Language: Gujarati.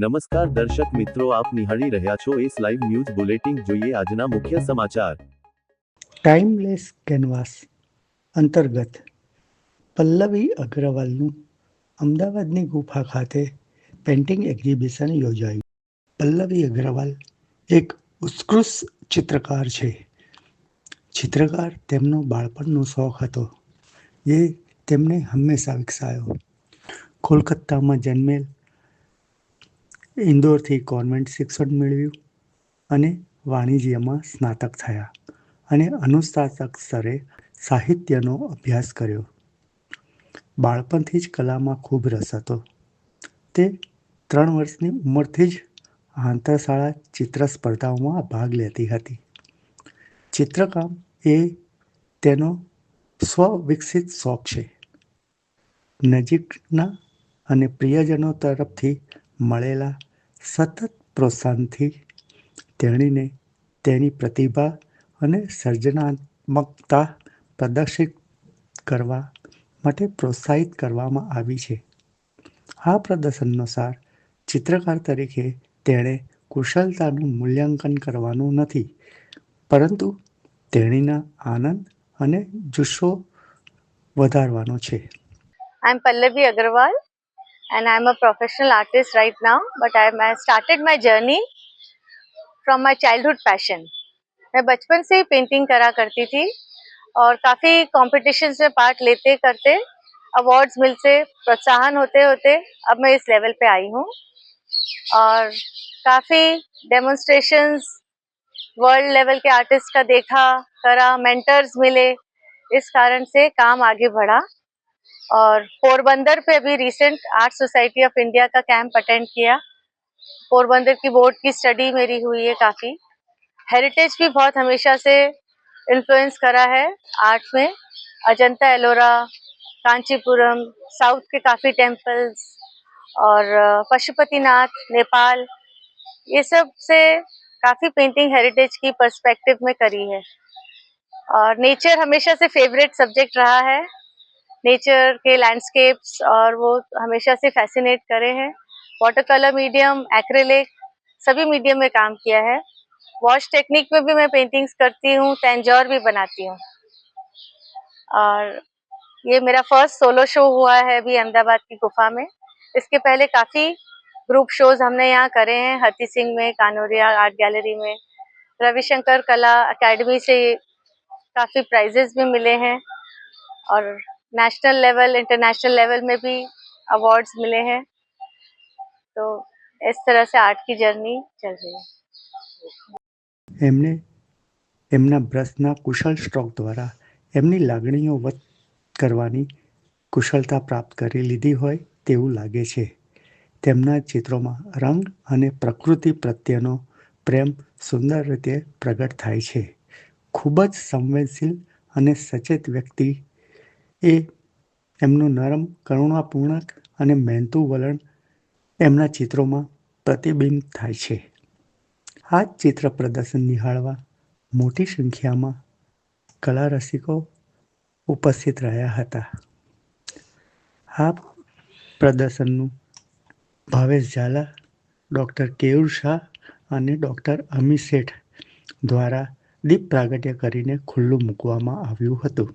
નમસ્કાર દર્શક મિત્રો, આપ નિહાળી રહ્યા છો એસ લાઈવ ન્યૂઝ બુલેટિન. જોઈએ આજના મુખ્ય સમાચાર. ટાઈમલેસ કેનવાસ અંતર્ગત પલ્લવી અગ્રવાલનું અમદાવાદની ગુફા ખાતે પેઇન્ટિંગ એક્ઝિબિશન યોજાયું. પલ્લવી અગ્રવાલ એક ઉત્કૃષ્ટ ચિત્રકાર છે. ચિત્રકાર તેમનો બાળપણનો શોખ હતો. જે તેમને હંમેશા વિકસાયો. કોલકાતામાં જન્મેલ ઇન્દોરથી કોન્વેન્ટ શિક્ષણ મેળવ્યું અને વાણિજ્યમાં સ્નાતક થયા અને અનુસ્નાતક સ્તરે સાહિત્યનો અભ્યાસ કર્યો. બાળપણથી જ કલામાં ખૂબ રસ હતો. તે ત્રણ વર્ષની ઉંમરથી જ આંતરશાળા ચિત્ર સ્પર્ધાઓમાં ભાગ લેતી હતી. ચિત્રકામ એ તેનો સ્વવિકસિત શોખ છે. નજીકના અને પ્રિયજનો તરફથી મળેલા સતત પ્રોત્સાહનથી તેણીને તેની પ્રતિભા અને સર્જનાત્મકતા પ્રદર્શિત કરવા માટે પ્રોત્સાહિત કરવામાં આવી છે. આ પ્રદર્શનનો સાર ચિત્રકાર તરીકે તેણે કુશળતાનું મૂલ્યાંકન કરવાનું નથી, પરંતુ તેણીના આનંદ અને જુસ્સો વધારવાનો છે. આઈ એમ Pallavi Agarwal. And I'm a professional artist right now. But I started my journey from my childhood passion. मैं बचपन से ही पेंटिंग करा करती थी और काफ़ी कॉम्पिटिशन्स में पार्ट लेते करते अवार्ड्स मिलते, प्रोत्साहन होते होते अब मैं इस लेवल पे आई हूँ और काफ़ी डेमोन्स्ट्रेशंस वर्ल्ड लेवल के आर्टिस्ट का देखा, करा मेंटर्स मिले, इस कारण से काम आगे बढ़ा और पोरबंदर पे अभी recent art society of India का कैंप अटेंड किया। पोरबंदर की बोर्ड की स्टडी मेरी हुई है काफ़ी। हेरिटेज भी बहुत हमेशा से इन्फ्लुएंस करा है आर्ट में। अजंता एलोरा, कांचीपुरम साउथ के काफ़ी टेम्पल्स और पशुपतिनाथ, नेपाल, ये सबसे काफ़ी पेंटिंग हेरिटेज की पर्सपेक्टिव में करी है। और नेचर हमेशा से फेवरेट सब्जेक्ट रहा है। नेचर के लैंडस्केप्स और वो हमेशा से फैसिनेट करे हैं। वाटर कलर मीडियम एक्रेलिक सभी मीडियम में काम किया है। वॉश टेक्निक में भी मैं पेंटिंग्स करती हूँ तेंजोर भी बनाती हूँ। और ये मेरा फ़र्स्ट सोलो शो हुआ है अभी अहमदाबाद की गुफा में। इसके पहले काफ़ी ग्रुप शोज़ हमने यहाँ करे हैं हती सिंह में कानोरिया आर्ट गैलरी में, रविशंकर कला एकेडमी से काफ़ी प्राइजेस भी मिले हैं। और नेशनल लेवल इंटरनेशनल लेवल में भी अवार्ड्स मिले हैं तो इस तरह से आर्ट की जर्नी चल रही है એમને એમના બ્રશના કુશળ સ્ટ્રોક દ્વારા એમની લાગણીઓ વ્યક્ત કરવાની કુશળતા પ્રાપ્ત કરી લીધી હોય તેવું લાગે છે તેમના ચિત્રોમાં રંગ અને પ્રકૃતિ પ્રત્યેનો પ્રેમ સુંદર રીતે પ્રગટ થાય છે ખૂબ જ સંવેદનશીલ અને સચેત વ્યક્તિ એ એમનું નરમ, કરુણાપૂર્ણક અને મહેનતું વલણ એમના ચિત્રોમાં પ્રતિબિંબ થાય છે. આ ચિત્ર પ્રદર્શન નિહાળવા મોટી સંખ્યામાં કલા રસિકો ઉપસ્થિત રહ્યા હતા. આ પ્રદર્શનનું ભાવેશ ઝાલા, ડૉક્ટર કેયુર શાહ અને ડૉક્ટર અમિત શેઠ દ્વારા દીપ પ્રાગટ્ય કરીને ખુલ્લું મૂકવામાં આવ્યું હતું.